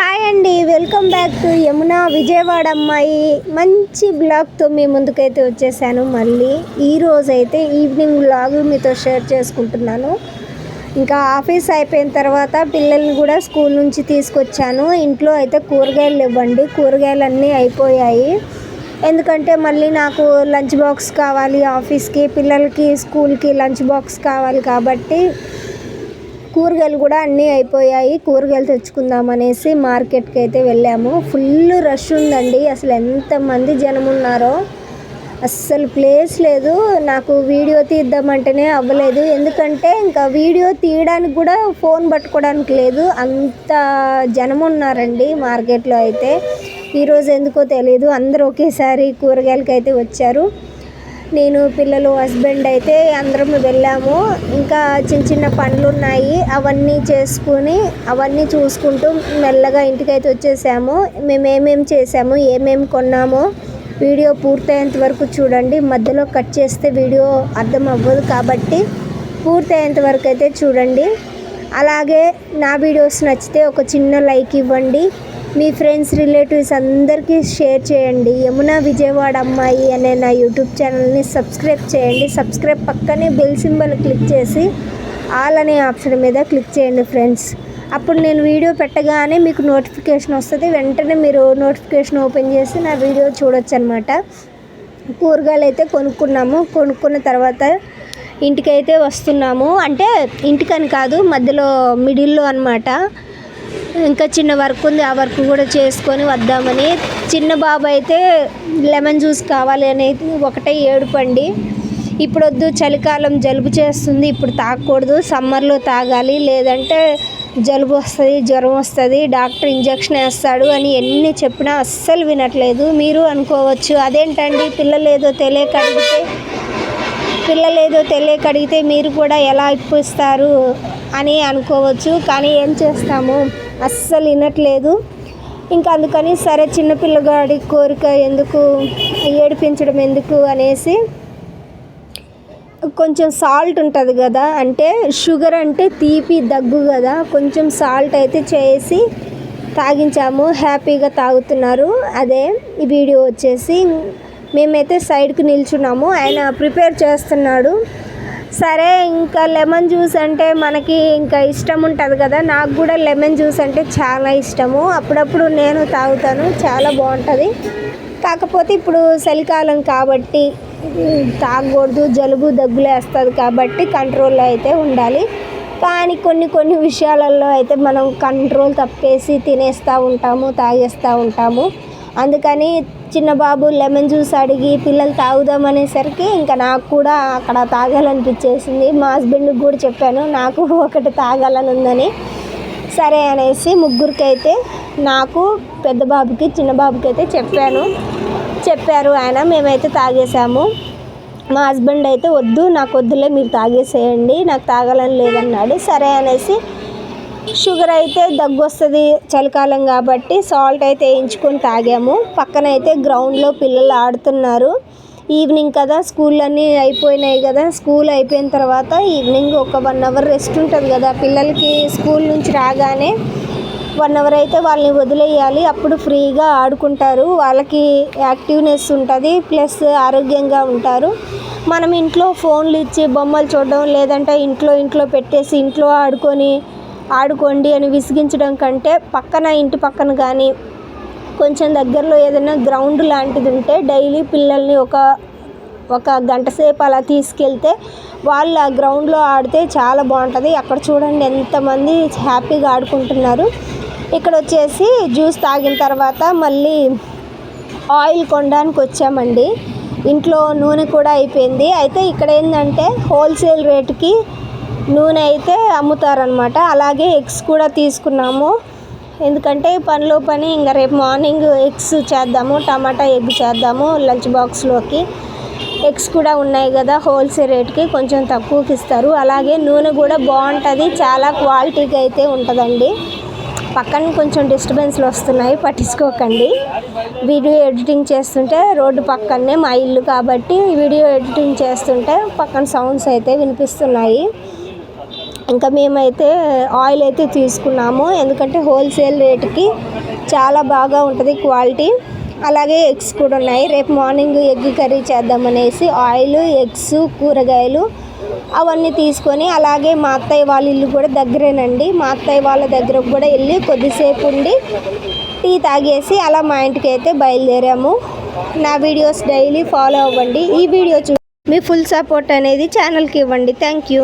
Hi అండి welcome back to Yamuna Vijayawada అమ్మాయి. మంచి బ్లాగ్తో మీ ముందుకైతే వచ్చేసాను. మళ్ళీ ఈరోజు అయితే ఈవినింగ్ బ్లాగ్ మీతో షేర్ చేసుకుంటున్నాను. ఇంకా ఆఫీస్ అయిపోయిన తర్వాత పిల్లల్ని కూడా స్కూల్ నుంచి తీసుకొచ్చాను. ఇంట్లో అయితే కూరగాయలు ఇవ్వండి. కూరగాయలు అన్నీ అయిపోయాయి. ఎందుకంటే మళ్ళీ నాకు లంచ్ బాక్స్ కావాలి ఆఫీస్కి పిల్లలకి స్కూల్కి లంచ్ బాక్స్ కావాలి కాబట్టి కూరగాయలు కూడా అన్నీ అయిపోయాయి. కూరగాయలు తెచ్చుకుందాం అనేసి మార్కెట్కి అయితే వెళ్ళాము. ఫుల్ రష్ ఉందండి. అసలు ఎంతమంది జనం ఉన్నారో అస్సలు ప్లేస్ లేదు. నాకు వీడియో తీద్దామంటేనే అవ్వలేదు. ఎందుకంటే ఇంకా వీడియో తీయడానికి కూడా ఫోన్ పట్టుకోవడానికి లేదు. అంత జనం ఉన్నారండి మార్కెట్లో అయితే. ఈరోజు ఎందుకో తెలియదు అందరూ ఒకేసారి కూరగాయలకి అయితే వచ్చారు. నేను పిల్లలు హస్బెండ్ అయితే అందరం వెళ్ళాము. ఇంకా చిన్న చిన్న పనులు ఉన్నాయి అవన్నీ చేసుకుని అవన్నీ చూసుకుంటూ మెల్లగా ఇంటికైతే వచ్చేసాము. మేము ఏమేమి చేసాము ఏమేమి కొన్నామో వీడియో పూర్తయ్యేంత వరకు చూడండి. మధ్యలో కట్ చేస్తే వీడియో అర్థం అవ్వదు కాబట్టి పూర్తయ్యేంత వరకు అయితే చూడండి. అలాగే నా వీడియోస్ నచ్చితే ఒక చిన్న లైక్ ఇవ్వండి. మీ ఫ్రెండ్స్ రిలేటివ్స్ అందరికీ షేర్ చేయండి. యమున విజయవాడ అమ్మాయి అనే నా యూట్యూబ్ ఛానల్ని సబ్స్క్రైబ్ చేయండి. సబ్స్క్రైబ్ పక్కనే బెల్ సింబల్ క్లిక్ చేసి ఆల్ అనే ఆప్షన్ మీద క్లిక్ చేయండి ఫ్రెండ్స్. అప్పుడు నేను వీడియో పెట్టగానే మీకు నోటిఫికేషన్ వస్తుంది. వెంటనే మీరు నోటిఫికేషన్ ఓపెన్ చేసి నా వీడియో చూడొచ్చు అనమాట కూరగాయలు అయితే కొనుక్కున్నాము. కొనుక్కున్న తర్వాత ఇంటికైతే వస్తున్నాము. అంటే ఇంటికని కాదు మధ్యలో మిడిల్లో అనమాట ఇంకా చిన్న వర్క్ ఉంది ఆ వర్క్ కూడా చేసుకొని వద్దామని. చిన్న బాబు అయితే లెమన్ జ్యూస్ కావాలి అనేది ఒకటే ఏడుపండి ఇప్పుడు వద్దు చలికాలం జలుబు చేస్తుంది ఇప్పుడు తాగకూడదు. సమ్మర్లో తాగాలి లేదంటే జలుబు వస్తుంది జ్వరం వస్తుంది డాక్టర్ ఇంజక్షన్ వేస్తాడు అని ఎన్ని చెప్పినా అస్సలు వినట్లేదు. మీరు అనుకోవచ్చు అదేంటండి పిల్లలు ఏదో తెలియక అడిగితే పిల్లలు ఏదో తెలియక అడిగితే మీరు కూడా ఎలా ఇప్పిస్తారు అని అనుకోవచ్చు. కానీ ఏం చేస్తాము? అస్సలు వినట్లేదు. ఇంకా అందుకని సరే చిన్నపిల్లగాడి కోరిక ఎందుకు ఏడిపించడం ఎందుకు అనేసి కొంచెం సాల్ట్ ఉంటుంది కదా. అంటే షుగర్ అంటే తీపి దగ్గు కదా. కొంచెం సాల్ట్ అయితే చేసి తాగించాము. హ్యాపీగా తాగుతున్నారు. అదే ఈ వీడియో వచ్చేసి మేమైతే సైడ్కి నిల్చున్నాము. ఆయన ప్రిపేర్ చేస్తున్నాడు. సరే ఇంకా లెమన్ జ్యూస్ అంటే మనకి ఇంకా ఇష్టం ఉంటుంది కదా. నాకు కూడా లెమన్ జ్యూస్ అంటే చాలా ఇష్టము. అప్పుడప్పుడు నేను తాగుతాను చాలా బాగుంటుంది. కాకపోతే ఇప్పుడు చలికాలం కాబట్టి తాగకూడదు జలుబు దగ్గులేస్తుంది కాబట్టి కంట్రోల్లో అయితే ఉండాలి. కానీ కొన్ని కొన్ని విషయాలలో అయితే మనం కంట్రోల్ తప్పేసి తినేస్తూ ఉంటాము తాగేస్తూ ఉంటాము. అందుకని చిన్న బాబు లెమన్ జ్యూస్ అడిగి పిల్లలు తాగుదాం అనేసరికి ఇంకా నాకు కూడా అక్కడ తాగాలనిపించేసింది. మా హస్బెండ్కి కూడా చెప్పాను నాకు ఒకటి తాగాలని ఉందని. సరే అనేసి ముగ్గురికైతే నాకు పెద్ద బాబుకి చిన్న బాబుకి అయితే చెప్పాను. చెప్పారు ఆయన మేమైతే తాగేసాము మా హస్బెండ్ అయితే వద్దు నాకు వద్దులే మీరు తాగేసేయండి నాకు తాగాలని లేదన్నాడు. సరే అనేసి షుగర్ అయితే దగ్గు వస్తుంది చలికాలం కాబట్టి సాల్ట్ అయితే వేయించుకొని తాగాము. పక్కన అయితే గ్రౌండ్లో పిల్లలు ఆడుతున్నారు. ఈవినింగ్ కదా స్కూల్ అన్నీ అయిపోయినాయి కదా స్కూల్ అయిపోయిన తర్వాత ఈవినింగ్ ఒక వన్ అవర్ రెస్ట్ ఉంటుంది కదా. పిల్లలకి స్కూల్ నుంచి రాగానే వన్ అవర్ అయితే వాళ్ళని వదిలేయాలి. అప్పుడు ఫ్రీగా ఆడుకుంటారు. వాళ్ళకి యాక్టివ్నెస్ ఉంటుంది ప్లస్ ఆరోగ్యంగా ఉంటారు. మనం ఇంట్లో ఫోన్లు ఇచ్చి బొమ్మలు చూడడం లేదంటే ఇంట్లో ఇంట్లో పెట్టేసి ఇంట్లో ఆడుకొని ఆడుకోండి అని విసిగించడం కంటే పక్కన ఇంటి పక్కన కానీ కొంచెం దగ్గరలో ఏదైనా గ్రౌండ్ లాంటిది ఉంటే డైలీ పిల్లల్ని ఒక ఒక గంట సేపు అలా తీసుకెళ్తే వాళ్ళు ఆ గ్రౌండ్లో ఆడితే చాలా బాగుంటుంది. అక్కడ చూడండి ఎంతమంది హ్యాపీగా ఆడుకుంటున్నారు. ఇక్కడ వచ్చేసి జ్యూస్ తాగిన తర్వాత మళ్ళీ ఆయిల్ కొనడానికి వచ్చామండి. ఇంట్లో నూనె కూడా అయిపోయింది. అయితే ఇక్కడ ఏంటంటే హోల్సేల్ రేటుకి నూనె అయితే అమ్ముతారనమాట అలాగే ఎగ్స్ కూడా తీసుకున్నాము. ఎందుకంటే పనిలో పని ఇంకా రేపు మార్నింగ్ ఎగ్స్ చేద్దాము టమాటా ఎగ్ చేద్దాము లంచ్ బాక్స్లోకి. ఎగ్స్ కూడా ఉన్నాయి కదా హోల్సేల్ రేట్కి కొంచెం తక్కువకి ఇస్తారు. అలాగే నూనె కూడా బాగుంటుంది చాలా క్వాలిటీగా అయితే ఉంటుందండి. పక్కన కొంచెం డిస్టర్బెన్స్లు వస్తున్నాయి పట్టించుకోకండి. వీడియో ఎడిటింగ్ చేస్తుంటే రోడ్డు పక్కనే మా ఇల్లు కాబట్టి వీడియో ఎడిటింగ్ చేస్తుంటే పక్కన సౌండ్స్ అయితే వినిపిస్తున్నాయి. ఇంకా మేమైతే ఆయిల్ అయితే తీసుకున్నాము. ఎందుకంటే హోల్సేల్ రేటుకి చాలా బాగా ఉంటుంది క్వాలిటీ. అలాగే ఎగ్స్ కూడా ఉన్నాయి. రేపు మార్నింగ్ ఎగ్ కర్రీ చేద్దామనేసి ఆయిల్ ఎగ్స్ కూరగాయలు అవన్నీ తీసుకొని అలాగే మా అత్తయ్య వాళ్ళ ఇల్లు కూడా దగ్గరేనండి. మా అత్తయ్య వాళ్ళ దగ్గర కూడా వెళ్ళి కొద్దిసేపు ఉండి టీ తాగేసి అలా మా ఇంటికి అయితే బయలుదేరాము. నా వీడియోస్ డైలీ ఫాలో అవ్వండి. ఈ వీడియో చూ మీ ఫుల్ సపోర్ట్ అనేది ఛానల్కి ఇవ్వండి. Thank you.